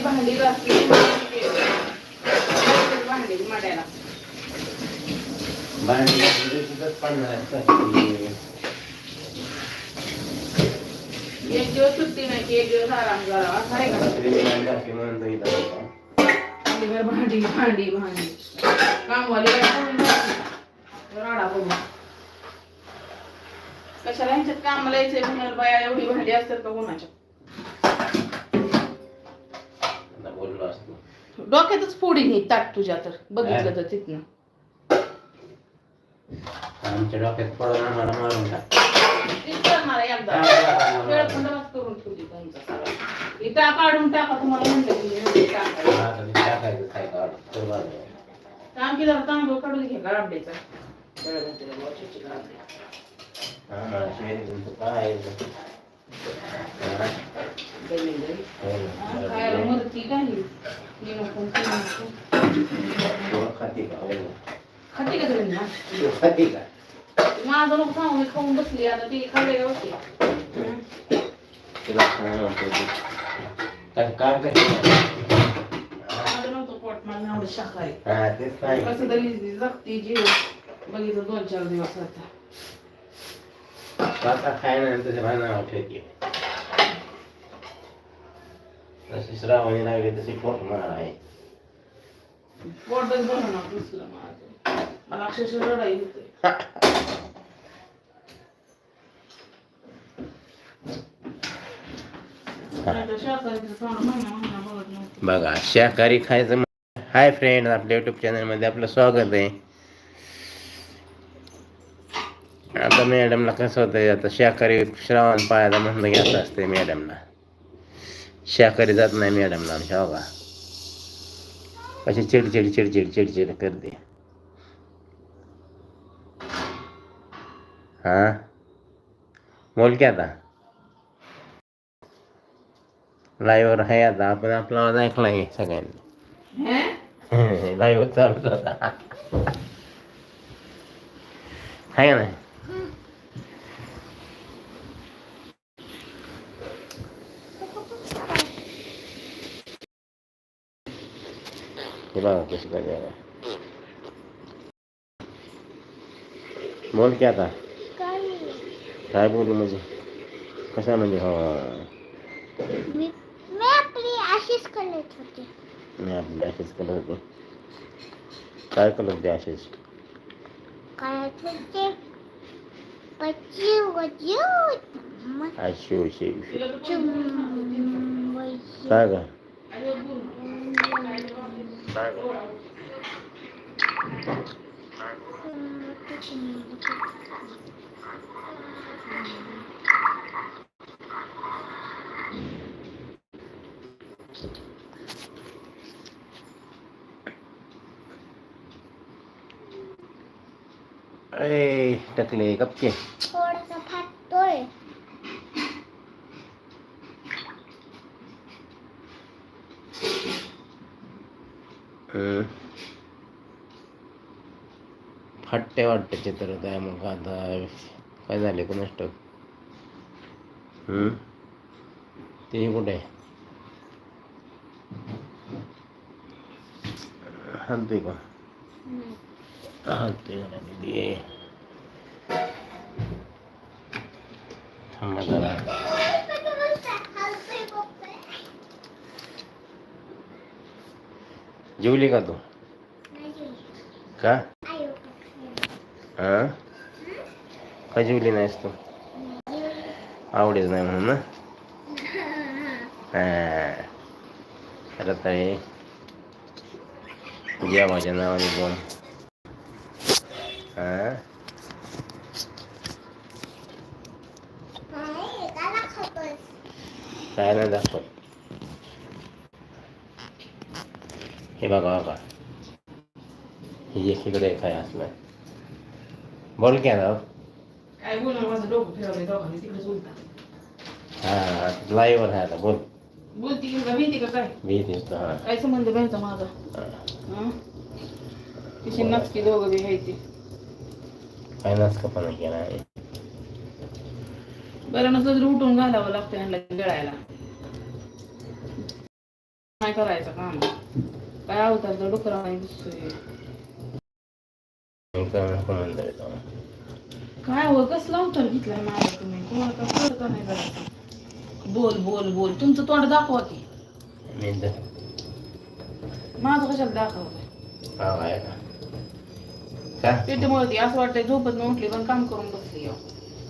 भांडी घासली भांडी माड्याला भांडी. पडणार एक दिवस सुट्टी नाही की एक दिवस आराम करावा असं आहे? का भांडी म्हणून भांडी भांडी भांडी कामवाली राडा बघू कशाला ह्यांच्यात कामाला यायचंय बाया? एवढी भांडी असतात का कोणाच्या आता बोललो असतो. डोक्यातच फोडी नाही ताट तुझ्या तर. बघितलं तर तिथनं. आमच्या डोक्यात पडून आम्हाला मारून टाक. तीच आहे एकदा. करून ठेवली इथं काढून टाका तुम्हाला म्हणलं की टाकायचं. आता ते टाकायचं काय काढ? तर बरं. काम की जरा तांदूळ काढून घे गाबड्याचा खाती का हो. तुम्ही माझं नको मी खाऊन बसली आता ती खाल्ले होते काम करते माझं नव्हतं पोट मला आवडत हा कसं तरी जगती जीव बघितलं दोन चार दिवस आता. स्वतः खायला तुझ्या भावना ठेवते जशी श्रावणी लागली तशी पोट मार आहे. पोटच दुसरं माझं. मला अक्षरशः रडाई होते बघा शाकाहारी खायचं हाय फ्रेंड आपल्या युट्यूब चॅनलमध्ये आपलं स्वागत आहे. आता मॅडमला कसं होतं आता शाकाहारी श्रावण पाहायला म्हणलं की असं असते मॅडमला शाकाहारी जात नाही मॅडमला आमच्या बघा कशी चिडचिड चिडचिड चिडचिड करते. हा? बोल की आता. लाईव्हवर आहे आता आपण आपला आवाज ऐकला आहे सगळ्यांनी. हे? लाईव्ह चालू होता. आहे का नाही? बघा कशी काय आहे. बोल की आता काय बोलू म्हणजे कसा म्हणजे हो? मी आपली अशीच करत होते मी आपली करत होते काय करत होते अशीच करत होते पची वजू काय का अरे बोल. काय का अरे हम्म. फाटते वाटते चित्र त्या मग आता काय झाले कोणास ठाऊक हम्म ते कुठे हाणतोय का हाणतोय का नाही थांबा जरा जेवली का तू? का? हा? का जेवली नाहीस तू? आवडेच नाही म्हणून ना? हा. तर आता हे जेवाच्या नावाने दोन. हा? काय नाही दाखवत. हे बघा बघा ही एकीकडे काय असलं बोल की आता काय माझं डोकं फिरवलंय दोघांनी हा आहे आता बोल बोलती की का भीती का काय हा काय संबंध माझा हा. नचकी दोघं बी आहे ती काय केला आहे बरं नसलं तरी उठून घालावं लागतं यांना गिळायला काय करायचं काम काय अवतार तर डुकरा दिसतोय मी काय हो कसला अवतार घेतलाय माझा तुम्ही कळत नाही करायचं बोल बोल बोल तुमचं तोंड दाखवा की माझं कशाला दाखवतंय पेटीमुळे ती असं वाटतंय झोपत न उठली पण काम करून बसली हो.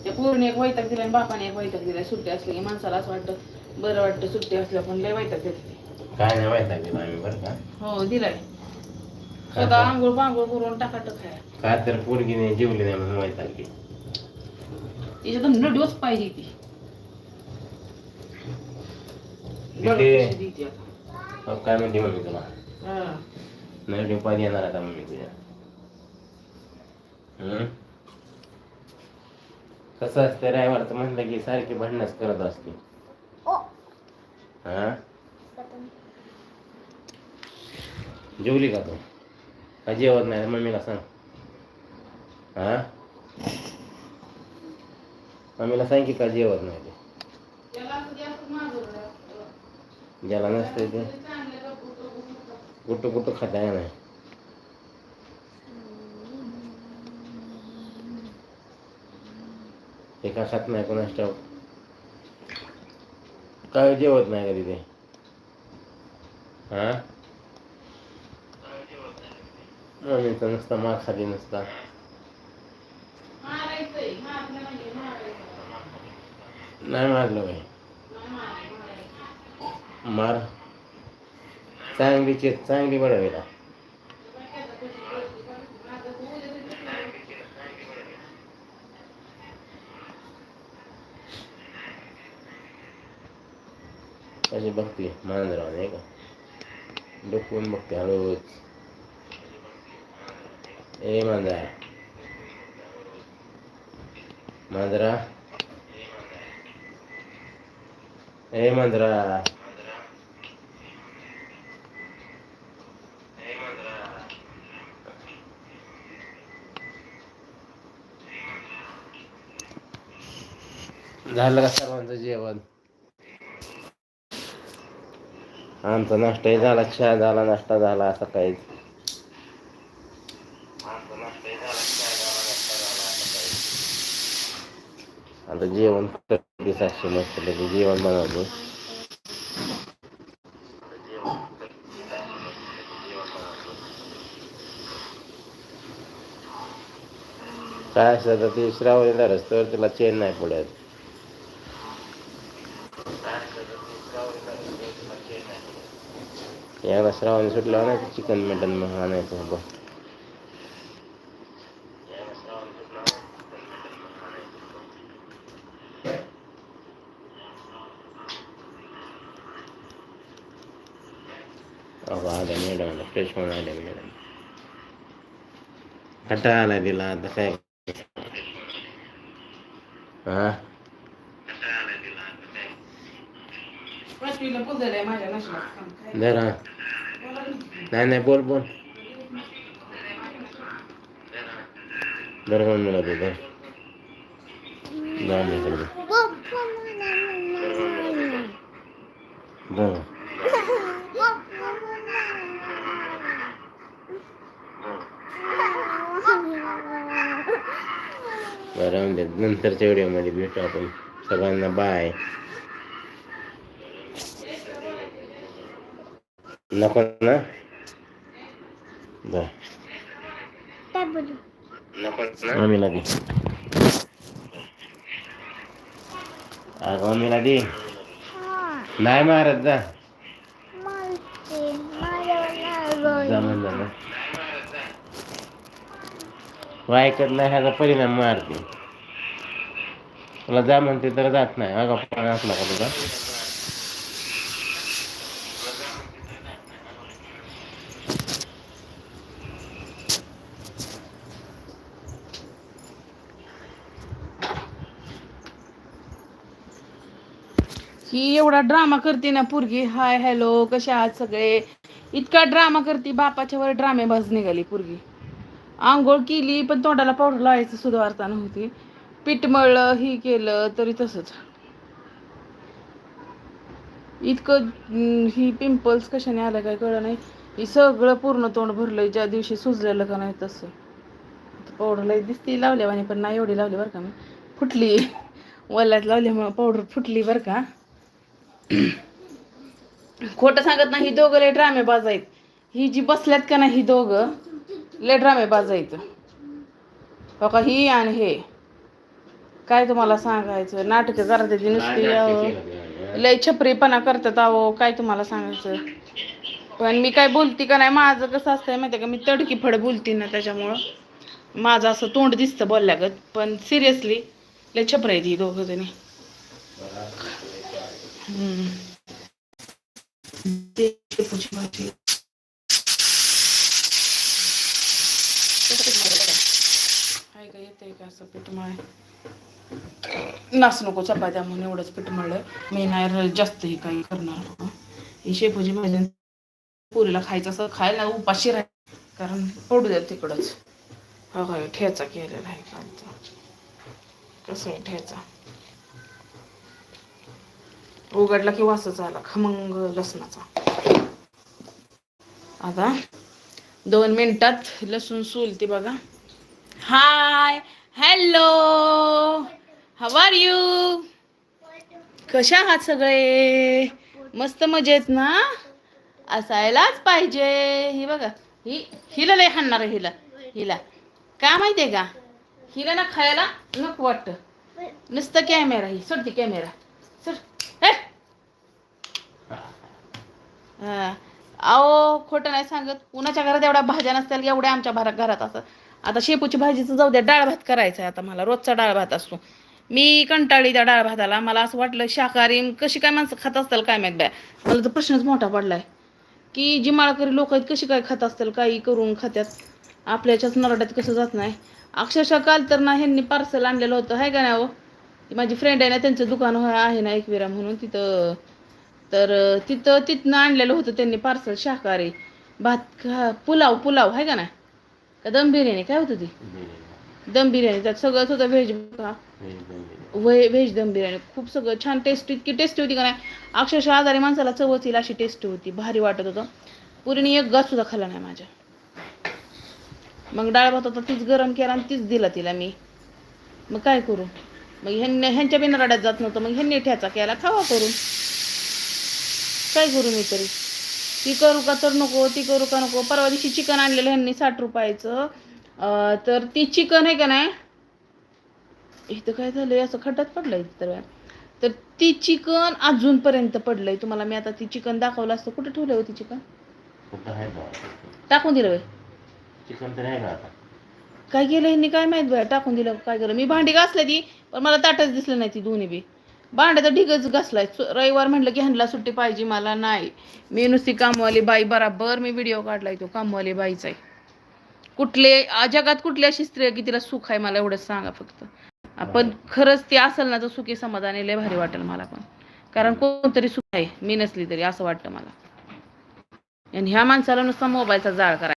त्या पोरीने एक वैताग दिलाय आणि बापाने एक वैताग दिलाय सुट्टी असली की माणसाला असं वाटतं बरं वाटतं सुट्टी असल्या पण लय वैताग देते काय नाही माहीत आहे आम्ही बरं का? हो दिलाय. स्वतः आंघोळ पांघोळ करून टाकाटक खाय काय तर पोरगीने जेवली नाही म्हणून माहीत आहे की. तिच्यात नडवच पाहिजे ती. देते आता. मग काय म्हणते मम्मी तुला? हा. उपाधी येणार आता मम्मी तुझ्या? हम्म? कसं असतं रविवारचं म्हणलं की सारखी भांडणच करत असते. ओ. हा? जेवली का तू? का जेवत नाही? मम्मीला सांग. हा? मम्मीला सांग की का जेवत नाही ते. ज्याला नसते ते. कुठं कुठं खाता आहे नाही ते का खात नाही कोणाच ठाऊक? काय जेवत नाही कधी ते? हा? मम्मीचा नुसता मार नसता नाही मारलं बाई मार चांगली चेत चांगली बडवेला कशी बघते मांजराव नाही का डोकून बघते हळूच ए मांजरा मांजरा ए मांजरा झालं का सर्वांचं जेवण आमचा नाश्ताही झाला चहा झाला नाश्ता झाला सकाळी आता जेवण करते साक्षी मस्त पैकी जेवण बनवते. काय असतं तर ती श्रावणीला रस्त्यावर तिला चेन नाही पडत. याला श्रावणी सुटल्यावर नाही चिकन मटन मग आणायचं बघ अगं आल्या मॅडम फ्रेश होऊन आल्या मॅडम कंटाळा आला तिला आता काय हा पाचवीला पुजलंय माझ्या नशिबात. जरा नाही नाही बोल बोल बरं म्हणून मिळत होतं जाऊन दे सगळं पप्पा मला मला बरं बरं राहून दे नंतरच्या व्हिडिओमध्ये भेटू आपण. सगळ्यांना बाय नको ना? मम्मीला दे अगं मम्मीला दे नाही मारत जा मालते माझ्यावर नाही जा बोलू. म्हण जा ना तू ह्याचा परिणाम मारते. तुला जा म्हणते तर जात नाही. अगं असला का तुझा? ही एवढा ड्रामा करते ना पोरगी. हाय हॅलो कसे आहात सगळे? इतका ड्रामा करते बापाच्या वर ड्रामेबाज निघाली पोरगी. आंघोळ केली पण तोंडाला पावडर लावायचं सुद्धा वार्ता नव्हती. पीठ मळलं ही केलं तरी तसंच. इतकं ही पिंपल्स कशाने आलं काय कळलं नाही. ही सगळं पूर्ण तोंड भरलंय ज्या दिवशी सुजलेलं का नाही तसं. पावडर लई दिसती लावल्यावाने पण नाही एवढी लावली बरं का मी. फुटली. वल्ल्यात लावल्यामुळं पावडर फुटली बरं का. खोटं सांगत नाही दोघं लय ड्रामेबाज आहेत. ही जी बसल्यात का नाही ही दोघं लय ड्रामेबाज आहेत हो का ही आणि हे. काय तुम्हाला सांगायचं? नाटकं करतात ती नुसती अहो. लय छपरीपणा करतात अहो काय तुम्हाला सांगायचं? पण मी काय बोलती का नाही माझं कसं असतंय माहिती आहे का मी तडकी फड बोलती ना त्याच्यामुळं. माझं असं तोंड दिसतं बोलल्यागत पण सिरियसली लय छपर आहेत ही दोघं जणी. हम्म. येते का असं पीठ मळ नाच नको चपात्या म्हणून एवढंच पीठ मळलं. मी नाही र- जास्त हे काही करणार ही शेपूची भाजी पुरीला खायचं असं खायला उपाशी राहील कारण पडू द्या तिकडंच. हा काय ठेचा केलेला आहे कालचा. कसं आहे ठेचा? उघडला की वासच आला खमंग लसणाचा. आता दोन मिनिटात लसूण सुलती बघा. Hi hello. How are you कशा आहात सगळे? मस्त मजेत ना? असायलाच पाहिजे. ही बघा ही हिला लय हाणणार आहे हिला हिला. का माहितीये का? हिला ना खायला नको वाटतं. नुसतं कॅमेरा ही सोडते कॅमेरा. सोड. हा. अहो खोटं नाही सांगत. कुणाच्या घरात एवढ्या भाज्या नसतील एवढ्या आमच्या भरा घरात असं. आता शेपूची भाजीचं जाऊ द्या डाळ भात करायचा आहे आता मला रोजचा डाळ भात असतो. मी कंटाळी त्या डाळ भाताला मला असं वाटलं शाकाहारी कशी काय माणसं खात असतील काय माहीत बाय मला तर प्रश्नच मोठा पडलाय. की जी माळकरी लोक आहेत कशी काय खात असतील काही करून खात्यात? आपल्याच्याच नरड्यात कसं जात नाही. अक्षरशः काल तर ना ह्यांनी पार्सल आणलेलं होतं आहे का नाही हो माझी फ्रेंड आहे ना त्यांचं दुकान आहे ना एकविरा म्हणून तिथं तर तिथं तिथनं आणलेलं होतं त्यांनी पार्सल शाकाहारी. भात खा पुलाव पुलाव आहे का नाही? का दम बिर्याणी काय होतं ती? दम बिर्याणी त्यात सगळंच होतं व्हेज का व्हे व्हेज दम बिर्याणी खूप सगळं छान टेस्ट इतकी टेस्टी होती का नाही? अक्षरशः आजारी माणसाला चवच येईल अशी टेस्ट होती. भारी वाटत होतं. पुरीने एक गास सुद्धा खाल्ला नाही माझ्या. मग डाळ भात होता तीच गरम केला आणि तीच दिला तिला मी. मग काय करू? मग ह्यांनी ह्यांच्या बिना रड्यात जात नव्हतं. मग ह्यांनी ठ्याचा केला. खावा करून. काय करू मी तरी? ती करू का तर नको ती करू का नको. परवा दिवशी चिकन आणलेलं ह्यांनी साठ रुपयाचं. तर ती चिकन आहे का नाही? इथं काय झालंय? असं खड्ड्यात पडलंय तर. तर ती चिकन अजूनपर्यंत पडलंय. तुम्हाला मी आता ती चिकन दाखवलं असतं. कुठे ठेवलं होती चिकन टाकून दिलं चिकन तर आहे का काय केलं ह्यांनी? काय माहीत बाय टाकून दिलं. काय केलं? मी भांडी घासले ती पण मला ताटच दिसलं नाही ती दोन्ही बी. भांड्याचा ढिगच घासलाय. रविवार म्हटलं की ह्यांना सुट्टी पाहिजे मला नाही. मी नुसती कामवाली बाई बराबर मी व्हिडिओ काढलाय तो कामवाली बाईचा कुठले जगात कुठली अशी स्त्री आहे की तिला सुख आहे मला एवढंच सांगा फक्त. आपण खरंच ती असेल ना तर सुखी समाधानी लय भारी वाटेल मला पण. कारण कोणतरी सुख आहे मी नसली तरी असं वाटतं मला. आणि ह्या माणसाला नुसता मोबाईलचा जाळ करायचा.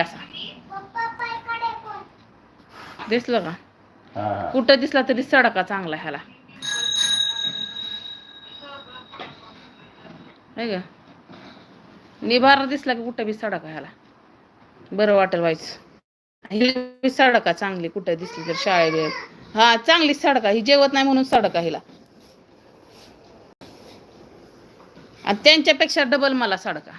असा. दिसलं का? कुठं दिसला तरी सडका चांगला ह्याला. आहे का निभार दिसला की कुठं बी सडका ह्याला बरं वाटेल व्हायचं ही सडका चांगली कुठं दिसली तर शाळेत हा चांगली सडका. ही जेवत नाही म्हणून सडका हिला. आणि त्यांच्यापेक्षा डबल मला सडका.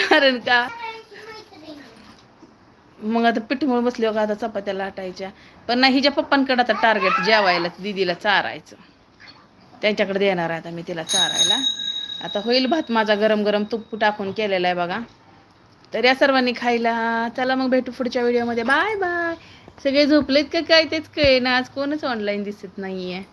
कारण का? मग आता पिठीमुळे बसली का आता चपात्या लाटायच्या. पण नाही हिच्या पप्पांकडे आता टार्गेट जेवायला दिदीला चारायचं. त्यांच्याकडे देणार आहे आता मी तिला चारायला. आता होईल भात माझा गरम गरम तूप टाकून केलेला आहे बघा. तर या सर्वांनी खायला. चला मग भेटू पुढच्या व्हिडिओमध्ये बाय बाय सगळे झोपलेत का काय तेच कळेना. आज कोणच ऑनलाईन दिसत नाही आहे